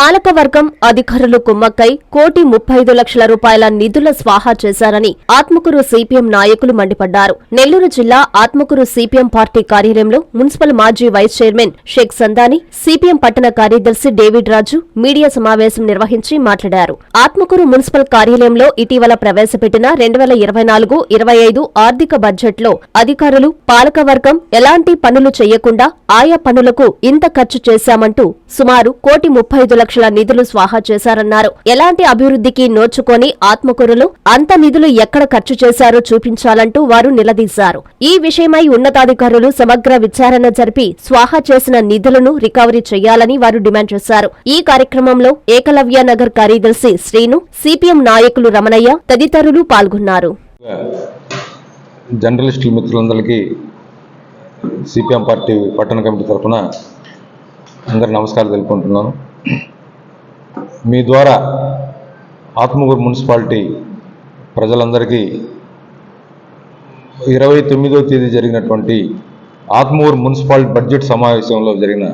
పాలకవర్గం అధికారులు కుమ్మక్కై కోటి ముప్పై ఐదు లక్షల రూపాయల నిధుల స్వాహా చేశారని ఆత్మకూరు సిపిఎం నాయకులు మండిపడ్డారు. నెల్లూరు జిల్లా ఆత్మకూరు సిపిఎం పార్టీ కార్యాలయంలో మున్సిపల్ మాజీ vice chairman Shaik Sandani CPM పట్టణ కార్యదర్శి డేవిడ్ రాజు మీడియా సమావేశం నిర్వహించి మాట్లాడారు. ఆత్మకూరు మున్సిపల్ కార్యాలయంలో ఇటీవల ప్రవేశపెట్టిన రెండు వేల ఇరవై నాలుగు ఇరవై ఐదు ఆర్థిక బడ్జెట్లో అధికారులు పాలకవర్గం ఎలాంటి పనులు చేయకుండా ఆయా పనులకు ఇంత ఖర్చు చేశామంటూ సుమారు కోటి ముప్పై ఐదు లక్షల నిధులు స్వాహా చేశారన్నారు. ఎలాంటి అభివృద్ధికి నోచుకొని ఆత్మకూరులు అంత నిధులు ఎక్కడ ఖర్చు చేశారో చూపించాలంటూ వారు నిలదీశారు. ఈ విషయమై ఉన్నతాధికారులు సమగ్ర విచారణ జరిపి స్వాహా చేసిన నిధులను రికవరీ చేయాలని వారు డిమాండ్ చేశారు. ఈ కార్యక్రమంలో ఏకలవ్య నగర్ కార్యదర్శి శ్రీను సిపిఎం నాయకులు రమణయ్య తదితరులు పాల్గొన్నారు. జర్నలిస్టుల మిత్రులందరికీ సిపిఎం పార్టీ పట్టణ కమిటీ తరఫున అందరి నమస్కారం తెలుపుకుంటున్నాను. మీ ద్వారా ఆత్మగూరు మున్సిపాలిటీ ప్రజలందరికీ ఇరవై తొమ్మిదో తేదీ జరిగినటువంటి ఆత్మకూరు మున్సిపాలిటీ బడ్జెట్ సమావేశంలో జరిగిన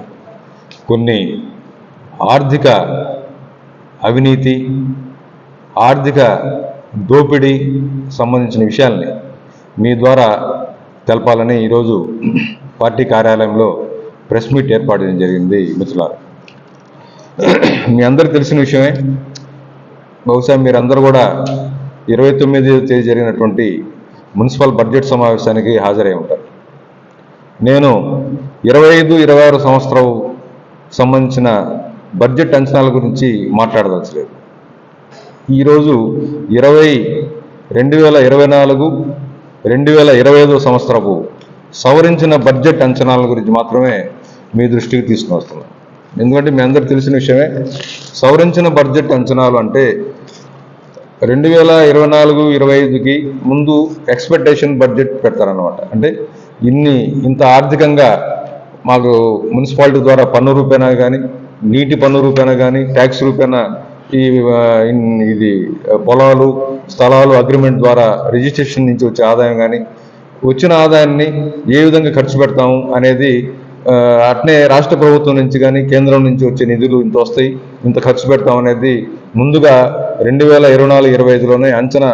కొన్ని ఆర్థిక అవినీతి ఆర్థిక దోపిడీ సంబంధించిన విషయాల్ని మీ ద్వారా తెలపాలని ఈరోజు పార్టీ కార్యాలయంలో ప్రెస్ మీట్ ఏర్పాటు చేయడం జరిగింది మిత్రులారు. మీ అందరికి తెలిసిన విషయమే. బహుశా మీరందరూ కూడా ఇరవై తొమ్మిది తేదీ జరిగినటువంటి మున్సిపల్ బడ్జెట్ సమావేశానికి హాజరై ఉంటారు. నేను ఇరవై ఐదు ఇరవై ఆరు సంవత్సరం సంబంధించిన బడ్జెట్ అంచనాల గురించి మాట్లాడదలచలేదు ఈరోజు ఇరవై రెండు వేల ఇరవై నాలుగు రెండు వేల ఇరవై ఐదో సంవత్సరపు సవరించిన బడ్జెట్ అంచనాల గురించి మాత్రమే మీ దృష్టికి తీసుకుని వస్తున్నాను. ఎందుకంటే మీ అందరికి తెలిసిన విషయమే సవరించిన బడ్జెట్ అంచనాలు అంటే రెండు వేల ఇరవై నాలుగు ఇరవై ఐదుకి ముందు ఎక్స్పెక్టేషన్ బడ్జెట్ పెడతారనమాట అంటే ఇన్ని ఇంత ఆర్థికంగా మాకు మున్సిపాలిటీ ద్వారా పన్ను రూపేనా కానీ నీటి పన్ను రూపేణా కానీ ట్యాక్స్ రూపేణా ఈ ఇది పొలాలు స్థలాలు అగ్రిమెంట్ ద్వారా రిజిస్ట్రేషన్ నుంచి వచ్చే ఆదాయం కానీ వచ్చిన ఆదాయాన్ని ఏ విధంగా ఖర్చు పెడతాము అనేది అట్నే రాష్ట్ర ప్రభుత్వం నుంచి కానీ కేంద్రం నుంచి వచ్చే నిధులు ఇంత వస్తాయి ఇంత ఖర్చు పెడతాం అనేది ముందుగా రెండు వేల ఇరవై నాలుగు ఇరవై ఐదులోనే అంచనా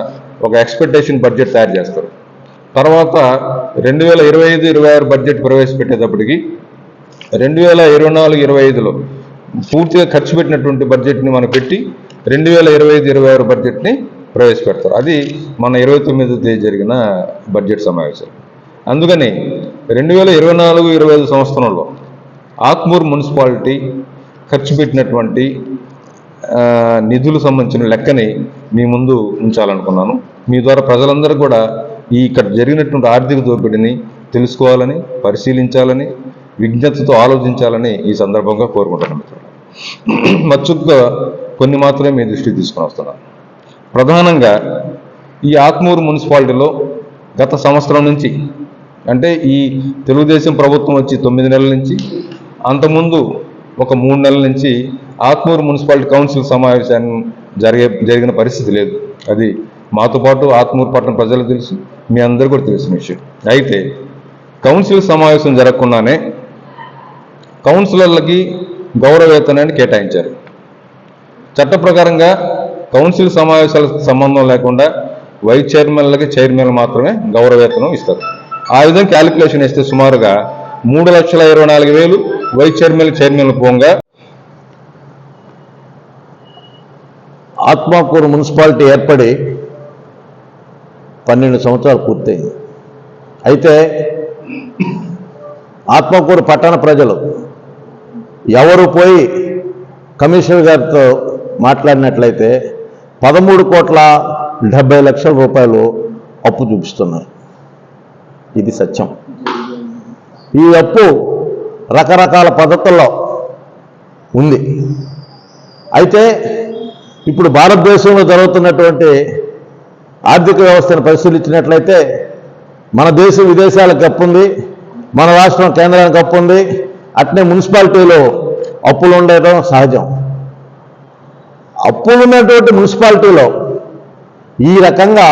ఒక ఎక్స్పెక్టేషన్ బడ్జెట్ తయారు చేస్తారు. తర్వాత రెండు వేల ఇరవై ఐదు ఇరవై ఆరు బడ్జెట్ ప్రవేశపెట్టేటప్పటికి రెండు వేల ఇరవై నాలుగు ఇరవై ఐదులో పూర్తిగా ఖర్చు పెట్టినటువంటి బడ్జెట్ని మనం పెట్టి రెండు వేల ఇరవై ఐదు ఇరవై ఆరు బడ్జెట్ని ప్రవేశపెడతారు. అది మన ఇరవై తొమ్మిది తేదీ జరిగిన బడ్జెట్ సమావేశం. అందుకని రెండు వేల ఇరవై నాలుగు ఇరవై ఐదు సంవత్సరంలో ఆత్మూర్ మున్సిపాలిటీ ఖర్చు పెట్టినటువంటి నిధులు సంబంధించిన లెక్కని మీ ముందు ఉంచాలనుకున్నాను. మీ ద్వారా ప్రజలందరూ కూడా ఈ ఇక్కడ జరిగినటువంటి ఆర్థిక దోపిడీని తెలుసుకోవాలని పరిశీలించాలని విజ్ఞతతో ఆలోచించాలని ఈ సందర్భంగా కోరుకుంటున్నాను మిత్రులు మచ్చుగా కొన్ని మాత్రమే మీ దృష్టికి తీసుకుని వస్తున్నాను. ప్రధానంగా ఈ ఆత్మూరు మున్సిపాలిటీలో గత సంవత్సరం నుంచి అంటే ఈ తెలుగుదేశం ప్రభుత్వం వచ్చి తొమ్మిది నెలల నుంచి అంతకుముందు ఒక మూడు నెలల నుంచి ఆత్మూరు మున్సిపాలిటీ కౌన్సిల్ సమావేశాన్ని జరిగే జరిగిన పరిస్థితి లేదు. అది మాతో పాటు ఆత్మూరు పట్టణ ప్రజలకు తెలుసు మీ అందరూ కూడా తెలిసిన విషయం. అయితే కౌన్సిల్ సమావేశం జరగకుండానే కౌన్సిలర్లకి గౌరవేతనాన్ని కేటాయించారు. చట్ట ప్రకారంగా కౌన్సిల్ సమావేశాలకు సంబంధం లేకుండా వైస్ చైర్మన్లకి చైర్మన్లు మాత్రమే గౌరవేతనం ఇస్తారు. ఆ విధంగా క్యాలిక్యులేషన్ ఇస్తే సుమారుగా మూడు లక్షల ఇరవై నాలుగు వేలు వైస్ చైర్మన్ చైర్మన్లు పోగా. ఆత్మకూరు మున్సిపాలిటీ ఏర్పడి పన్నెండు సంవత్సరాలు పూర్తయింది. అయితే ఆత్మకూరు పట్టణ ప్రజలు ఎవరు పోయి కమిషనర్ గారితో మాట్లాడినట్లయితే పదమూడు కోట్ల డెబ్బై లక్షల రూపాయలు అప్పు చూపిస్తున్నారు. ఇది సత్యం. ఈ అప్పు రకరకాల పద్ధతుల్లో ఉంది. అయితే ఇప్పుడు భారతదేశంలో జరుగుతున్నటువంటి ఆర్థిక వ్యవస్థను పరిశీలించినట్లయితే మన దేశం విదేశాలకు అప్పు ఉంది మన రాష్ట్రం కేంద్రానికి అప్పు ఉంది అట్నే మున్సిపాలిటీలో అప్పులు ఉండటం సహజం. అప్పులు ఉన్నటువంటి మున్సిపాలిటీలో ఈ రకంగా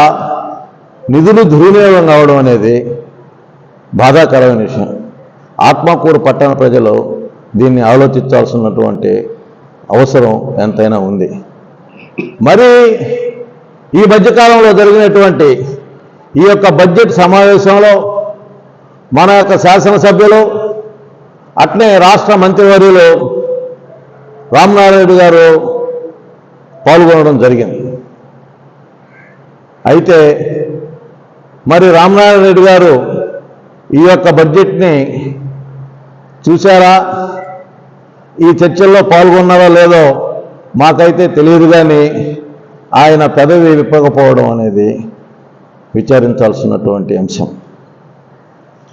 నిధులు దుర్వినియోగం కావడం అనేది బాధాకరమైన విషయం. ఆత్మకూరు పట్టణ ప్రజలు దీన్ని ఆలోచించాల్సినటువంటి అవసరం ఎంతైనా ఉంది. మరి ఈ మధ్యకాలంలో జరిగినటువంటి ఈ యొక్క బడ్జెట్ సమావేశంలో మన యొక్క శాసనసభ్యులు అట్నే రాష్ట్ర మంత్రివర్యులు రామనారాయణ గారు పాల్గొనడం జరిగింది. అయితే మరి రామనారాయణ రెడ్డి గారు ఈ యొక్క బడ్జెట్ని చూశారా? ఈ చర్చల్లో పాల్గొన్నారో లేదో మాకైతే తెలియదు కానీ ఆయన పెదవి విప్పకపోవడం అనేది విచారించాల్సినటువంటి అంశం.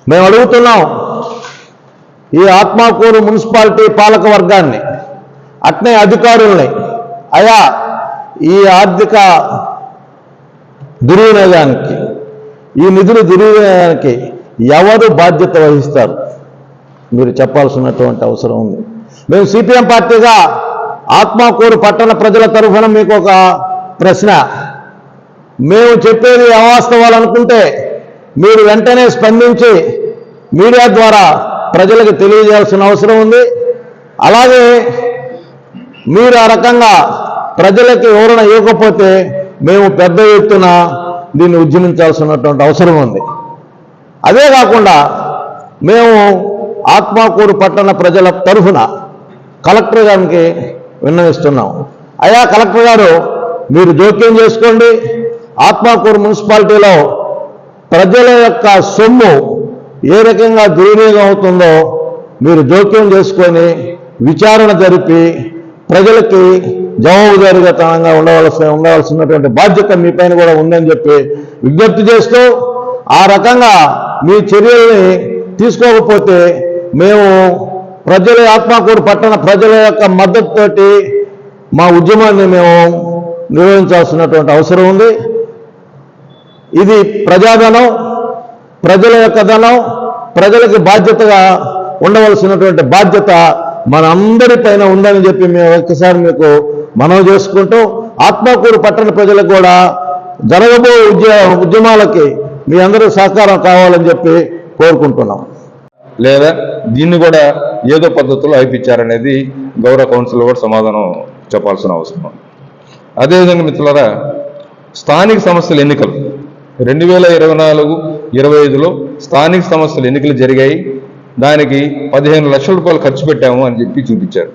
మేము అడుగుతున్నాం ఈ ఆత్మాకూరు మున్సిపాలిటీ పాలక వర్గాన్ని అట్నే అధికారుల్ని అయా ఈ ఆర్థిక దుర్వినియోగానికి ఈ నిధులు దుర్వినియోగానికి ఎవరు బాధ్యత వహిస్తారు? మీరు చెప్పాల్సినటువంటి అవసరం ఉంది. మేము సిపిఎం పార్టీగా ఆత్మకూరు పట్టణ ప్రజల తరఫున మీకు ఒక ప్రశ్న. మేము చెప్పేది అవాస్తవాలు అనుకుంటే మీరు వెంటనే స్పందించి మీడియా ద్వారా ప్రజలకు తెలియజేయాల్సిన అవసరం ఉంది. అలాగే మీరు ఆ రకంగా ప్రజలకి వివరణ ఇవ్వకపోతే మేము పెద్ద ఎత్తున దీన్ని ఉద్యమించాల్సినటువంటి అవసరం ఉంది. అదే కాకుండా మేము ఆత్మకూరు పట్టణ ప్రజల తరఫున కలెక్టర్ గారికి విన్నవిస్తున్నాం. అయా కలెక్టర్ గారు మీరు జోక్యం చేసుకోండి. ఆత్మకూరు మున్సిపాలిటీలో ప్రజల యొక్క సొమ్ము ఏ రకంగా దుర్వినియోగం అవుతుందో మీరు జోక్యం చేసుకొని విచారణ జరిపి ప్రజలకి జవాబుదారీగతంగా ఉండవలసిన ఉండవలసినటువంటి బాధ్యత మీ పైన కూడా ఉందని చెప్పి విజ్ఞప్తి చేస్తూ ఆ రకంగా మీ చర్యల్ని తీసుకోకపోతే మేము ప్రజల ఆత్మకూరు పట్టణ ప్రజల యొక్క మద్దతుతోటి మా ఉద్యమాన్ని మేము నిర్వహించాల్సినటువంటి అవసరం ఉంది. ఇది ప్రజాధనం ప్రజల యొక్క ధనం ప్రజలకు బాధ్యతగా ఉండవలసినటువంటి బాధ్యత మన అందరి పైన ఉందని చెప్పి మేము ఒక్కసారి మీకు మనవి చేసుకుంటూ ఆత్మకూరు పట్టణ ప్రజలకు కూడా జరగబో ఉద్య ఉద్యమాలకి మీ అందరూ సహకారం కావాలని చెప్పి కోరుకుంటున్నాం. లేదా దీన్ని కూడా ఏదో పద్ధతిలో అయిపించారనేది గౌరవ కౌన్సిల్ కూడా సమాధానం చెప్పాల్సిన అవసరం. అదేవిధంగా మిత్రులరా స్థానిక సంస్థల ఎన్నికలు రెండు వేల ఇరవై నాలుగు ఇరవై ఐదులో స్థానిక సంస్థల ఎన్నికలు జరిగాయి. దానికి పదిహేను లక్షల రూపాయలు ఖర్చు పెట్టాము అని చెప్పి చూపించారు.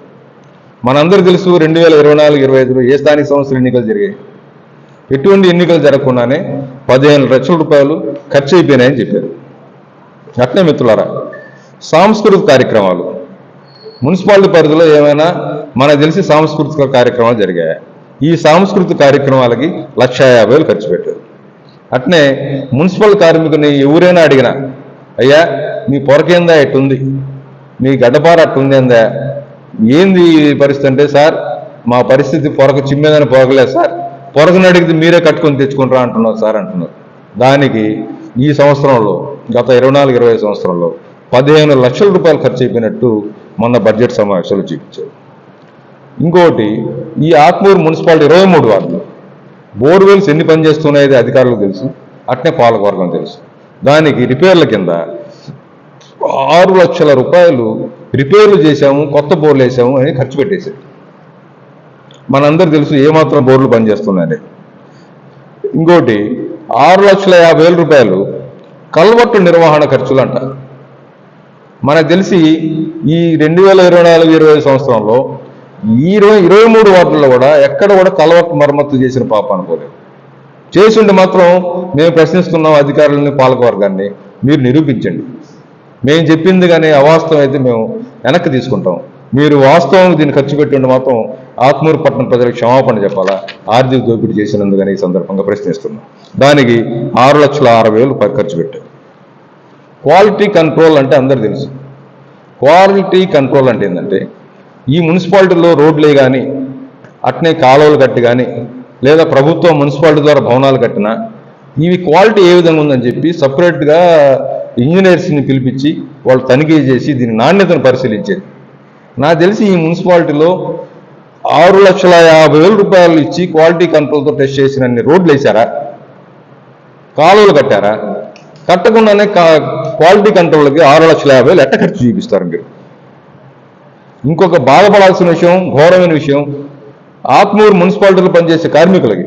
మనందరూ తెలుసు రెండు వేల ఇరవై నాలుగు ఇరవై ఐదులో ఏ స్థానిక సంస్థల ఎన్నికలు జరిగాయి? ఎటువంటి ఎన్నికలు జరగకుండానే పదిహేను లక్షల రూపాయలు ఖర్చు అయిపోయినాయని చెప్పారు. అట్నే మిత్రులారా సాంస్కృతిక కార్యక్రమాలు. మున్సిపాలిటీ పరిధిలో ఏమైనా మనకు తెలిసి సాంస్కృతిక కార్యక్రమాలు జరిగాయి? ఈ సాంస్కృతిక కార్యక్రమాలకి లక్ష యాభై వేలు ఖర్చు పెట్టారు. అట్నే మున్సిపల్ కార్మికుని ఎవరైనా అడిగినా అయ్యా మీ పొరకేందా ఎట్టుంది మీ గడ్డపార అట్టుందేందా? ఏంది పరిస్థితి అంటే సార్ మా పరిస్థితి పొరకు చిమ్మేదని పొరగలేదు సార్. పొరగని అడిగితే మీరే కట్టుకొని తెచ్చుకుంటారా అంటున్నారు సార్ అంటున్నారు. దానికి ఈ సంవత్సరంలో గత ఇరవై నాలుగు ఇరవై సంవత్సరంలో పదిహేను లక్షల రూపాయలు ఖర్చు అయిపోయినట్టు మొన్న బడ్జెట్ సమావేశంలో చూపించారు. ఇంకోటి ఈ ఆత్మూరు మున్సిపాలిటీ ఇరవై మూడు వార్డులు బోర్వెల్స్ ఎన్ని పనిచేస్తున్నాయో అధికారులకు తెలుసు అట్నే పాలకవర్గం తెలుసు. దానికి రిపేర్ల కింద ఆరు లక్షల రూపాయలు రిపేర్లు చేశాము కొత్త బోర్లు వేసాము అని ఖర్చు పెట్టేశారు. మనందరూ తెలుసు ఏమాత్రం బోర్లు పనిచేస్తున్నాయని. ఇంకోటి ఆరు లక్షల యాభై వేల రూపాయలు కల్వట్టు నిర్వహణ ఖర్చులు అంట మనకు తెలిసి ఈ రెండు వేల ఇరవై నాలుగు ఇరవై ఐదు సంవత్సరంలో ఇరవై ఇరవై మూడు వార్డుల్లో కూడా ఎక్కడ కూడా కల్వర్టు మరమ్మతు చేసిన పాప అనుకోలేదు. చేసిండి మాత్రం మేము ప్రశ్నిస్తున్నాం అధికారులని పాలకవర్గాన్ని మీరు నిరూపించండి. మేము చెప్పింది కానీ అవాస్తవం అయితే మేము వెనక్కి తీసుకుంటాం. మీరు వాస్తవం దీన్ని ఖర్చు పెట్టిండి మాత్రం ఆత్మూరు పట్టణ ప్రజలకు క్షమాపణ చెప్పాలా? ఆర్థిక దోపిడీ చేసినందుకని ఈ సందర్భంగా ప్రశ్నిస్తున్నాం. దానికి ఆరు లక్షల అరవై వేలు ఖర్చు పెట్టారు. క్వాలిటీ కంట్రోల్ అంటే అందరు తెలుసు. క్వాలిటీ కంట్రోల్ అంటే ఏంటంటే ఈ మున్సిపాలిటీలో రోడ్లే కానీ అట్నే కాలువలు కట్టి కానీ లేదా ప్రభుత్వం మున్సిపాలిటీ ద్వారా భవనాలు కట్టినా ఇవి క్వాలిటీ ఏ విధంగా ఉందని చెప్పి సపరేట్గా ఇంజనీర్స్ని పిలిపించి వాళ్ళు తనిఖీ చేసి దీని నాణ్యతను పరిశీలించేది. నాకు తెలిసి ఈ మున్సిపాలిటీలో ఆరు లక్షల యాభై వేల రూపాయలు ఇచ్చి క్వాలిటీ కంట్రోల్తో టెస్ట్ చేసిన రోడ్లు వేశారా? కాలువలు కట్టారా? కట్టకుండానే కా- క్వాలిటీ కంట్రోల్కి ఆరు లక్షల యాభై వేలు ఎట్ట ఖర్చు చూపిస్తారు మీరు? ఇంకొక బాధపడాల్సిన విషయం ఘోరమైన విషయం ఆత్మూరు మున్సిపాలిటీలో పనిచేసే కార్మికులకి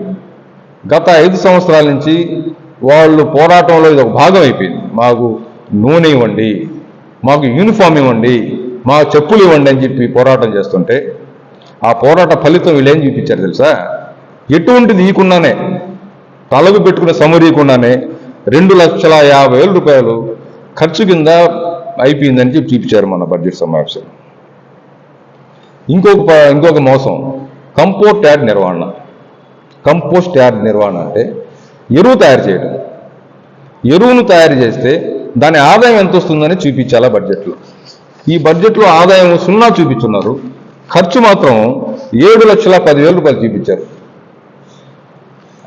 గత ఐదు సంవత్సరాల నుంచి వాళ్ళు పోరాటంలో ఇది ఒక భాగం అయిపోయింది. మాకు నూనె ఇవ్వండి మాకు యూనిఫామ్ ఇవ్వండి మా చెప్పులు ఇవ్వండి అని చెప్పి పోరాటం చేస్తుంటే ఆ పోరాట ఫలితం వీళ్ళేం చూపించారు తెలుసా? ఎటువంటిది ఈకుండానే తలకు పెట్టుకునే సమరీయకుండానే రెండు లక్షల యాభై వేల రూపాయలు ఖర్చు కింద అయిపోయిందని చెప్పి చూపించారు మన బడ్జెట్ సమావేశం. ఇంకొక ప- ఇంకొక మోసం కంపోస్ట్ యాడ్ నిర్వహణ. కంపోస్ట్ యాడ్ నిర్వహణ అంటే ఎరువు తయారు చేయడం. ఎరువును తయారు చేస్తే దాని ఆదాయం ఎంత వస్తుందని చూపించాలా బడ్జెట్లో. ఈ బడ్జెట్లో ఆదాయం సున్నా చూపించున్నారు ఖర్చు మాత్రం ఏడు లక్షల పదివేల రూపాయలు చూపించారు.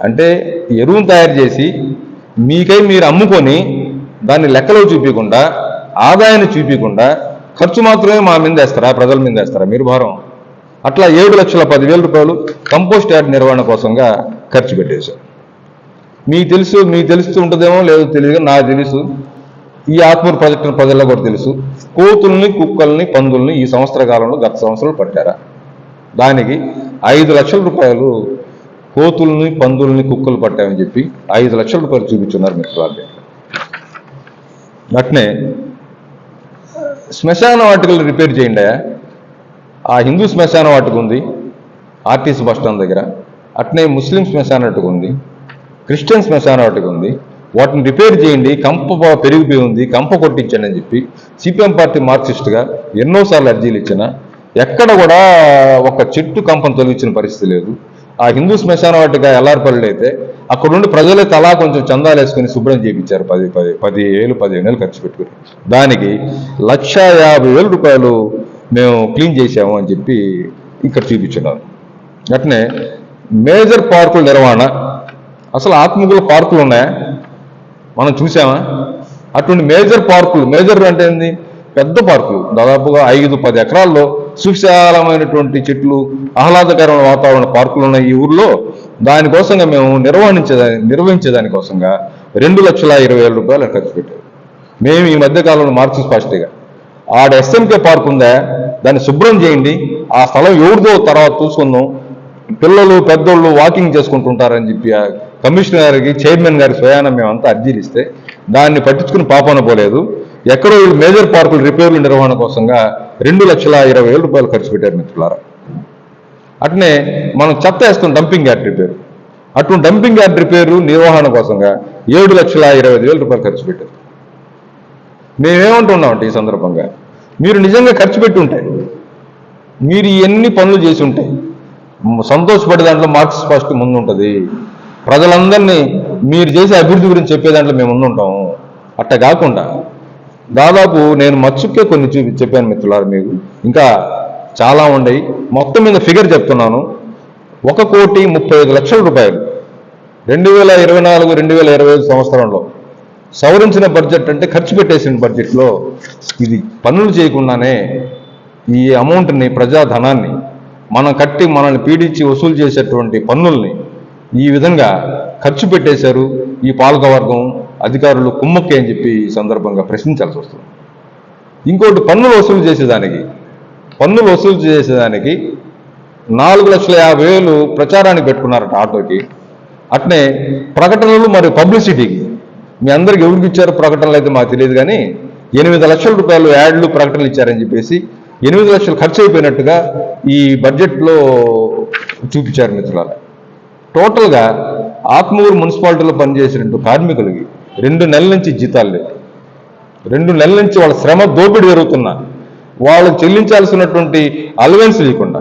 అంటే ఎరువును తయారు చేసి మీకై మీరు అమ్ముకొని దాన్ని లెక్కలో చూపించకుండా ఆదాయాన్ని చూపించకుండా ఖర్చు మాత్రమే మా మీద వేస్తారా ప్రజల మీద వేస్తారా? మీరు భారం. అట్లా ఏడు లక్షల పదివేల రూపాయలు కంపోస్ట్ యార్డ్ నిర్వహణ కోసంగా ఖర్చు పెట్టేశారు. మీకు తెలుసు మీకు తెలుస్తూ ఉంటుందేమో లేదో తెలియదు నాకు తెలుసు. ఈ ఆత్మూరు ప్రాజెక్టు ప్రజల్లో కూడా తెలుసు. కోతుల్ని కుక్కల్ని పందుల్ని ఈ సంవత్సర కాలంలో గత సంవత్సరాలు పట్టారా? దానికి ఐదు లక్షల రూపాయలు కోతుల్ని పందుల్ని కుక్కలు పట్టామని చెప్పి ఐదు లక్షల రూపాయలు చూపించున్నారు మిత్రులు అట్నే శ్మశాన వాటికలు రిపేర్ చేయండి ఆ హిందూ శ్మశాన వాటిక ఉంది ఆర్టీసీ బస్ స్టాండ్ దగ్గర. అట్నే ముస్లిం శ్మశాన వాటిక ఉంది క్రిస్టియన్ శ్మశాన వాటిక ఉంది వాటిని రిపేర్ చేయండి కంప పెరిగిపోయి ఉంది కంప కొట్టించండి అని చెప్పి సిపిఎం పార్టీ మార్క్సిస్ట్గా ఎన్నోసార్లు అర్జీలు ఇచ్చిన ఎక్కడ కూడా ఒక చెట్టు కంపను తొలగించిన పరిస్థితి లేదు. ఆ హిందూ శ్మశాన వాటిగా ఎల్లారిపల్లి అయితే అక్కడుండి ప్రజలే తలా కొంచెం చందాలు వేసుకుని శుభ్రం చేయించారు. పది పది పది వేలు పదిహేను వేలు ఖర్చు పెట్టుకుని. దానికి లక్ష యాభై వేల రూపాయలు మేము క్లీన్ చేసాము అని చెప్పి ఇక్కడ చూపించున్నారు అట్నే మేజర్ పార్కుల నిర్వహణ అసలు ఆత్మగుల పార్కులు ఉన్నాయా? మనం చూసామా? అటువంటి మేజర్ పార్కులు మేజర్ అంటే ఏంది? పెద్ద పార్కులు. దాదాపుగా ఐదు పది ఎకరాల్లో సువిశాలమైనటువంటి చెట్లు ఆహ్లాదకరమైన వాతావరణ పార్కులు ఉన్న ఈ ఊర్లో. దానికోసంగా మేము నిర్వహించేదా నిర్వహించేదానికోసంగా రెండు లక్షల ఇరవై వేల రూపాయలు ఖర్చు పెట్టారు మేము ఈ మధ్యకాలంలో మార్క్సిస్ట్ పార్టీగా ఆడ ఎస్ఎంకే పార్క్ ఉందా? దాన్ని శుభ్రం చేయండి. ఆ స్థలం ఎవరిదో తర్వాత చూసుకుందాం. పిల్లలు పెద్దోళ్ళు వాకింగ్ చేసుకుంటుంటారని చెప్పి కమిషనర్ గారికి చైర్మన్ గారి స్వయాన మేమంతా అర్జీలు ఇస్తే దాన్ని పట్టించుకుని పాపన పోలేదు. ఎక్కడో మేజర్ పార్కుల రిపేర్ల నిర్వహణ కోసంగా రెండు లక్షల ఇరవై వేల రూపాయలు ఖర్చు పెట్టారు మిత్రులారా. అట్నే మనం చెత్త వేస్తాం డంపింగ్ యార్డ్ రిపేరు. అటు డంపింగ్ యార్డ్ రిపేరు నిర్వహణ కోసంగా ఏడు లక్షల ఇరవై ఐదు వేల రూపాయలు ఖర్చు పెట్టారు. మేమేమంటున్నామంటే ఈ సందర్భంగా మీరు నిజంగా ఖర్చు పెట్టి ఉంటాయి మీరు ఇవన్నీ పనులు చేసి ఉంటాయి సంతోషపడే దాంట్లో మార్క్స్ ఫస్ట్ ముందు ఉంటుంది ప్రజలందరినీ మీరు చేసే అభివృద్ధి గురించి చెప్పే దాంట్లో మేము ఉండుంటాం అట్ట కాకుండా దాదాపు నేను మచ్చుకే కొన్ని చూపి చెప్పాను మిత్రులారు మీకు. ఇంకా చాలా ఉండయి మొత్తం మీద ఫిగర్ చెప్తున్నాను. ఒక కోటి ముప్పై ఐదు లక్షల రూపాయలు రెండు వేల ఇరవై నాలుగు రెండు వేల ఇరవై ఐదు సంవత్సరంలో సవరించిన బడ్జెట్ అంటే ఖర్చు పెట్టేసిన బడ్జెట్లో ఇది పనులు చేయకుండానే ఈ అమౌంట్ని ప్రజాధనాన్ని మనం కట్టి మనల్ని పీడించి వసూలు చేసేటువంటి పన్నుల్ని ఈ విధంగా ఖర్చు పెట్టేశారు ఈ పాలకవర్గం అధికారులు కుమ్మక్కి అని చెప్పి ఈ సందర్భంగా ప్రశ్నించాల్సి వస్తుంది. ఇంకోటి పన్నులు వసూలు చేసేదానికి పన్నులు వసూలు చేసేదానికి నాలుగు లక్షల యాభై వేలు ప్రచారానికి పెట్టుకున్నారట ఆటోకి. అట్నే ప్రకటనలు మరియు పబ్లిసిటీకి మీ అందరికి ఎవరికి ఇచ్చారు ప్రకటనలు అయితే మాకు తెలియదు కానీ ఎనిమిది లక్షల రూపాయలు యాడ్లు ప్రకటనలు ఇచ్చారని చెప్పేసి ఎనిమిది లక్షలు ఖర్చు అయిపోయినట్టుగా ఈ బడ్జెట్లో చూపించారు మిత్రులారా. టోటల్గా ఆత్మూరు మున్సిపాలిటీలో పనిచేసినట్టు కార్మికులకి రెండు నెలల నుంచి జీతాలు లేవు. రెండు నెలల నుంచి వాళ్ళ శ్రమ దోపిడీ జరుగుతున్నా. వాళ్ళు చెల్లించాల్సినటువంటి అలవెన్స్ లేకుండా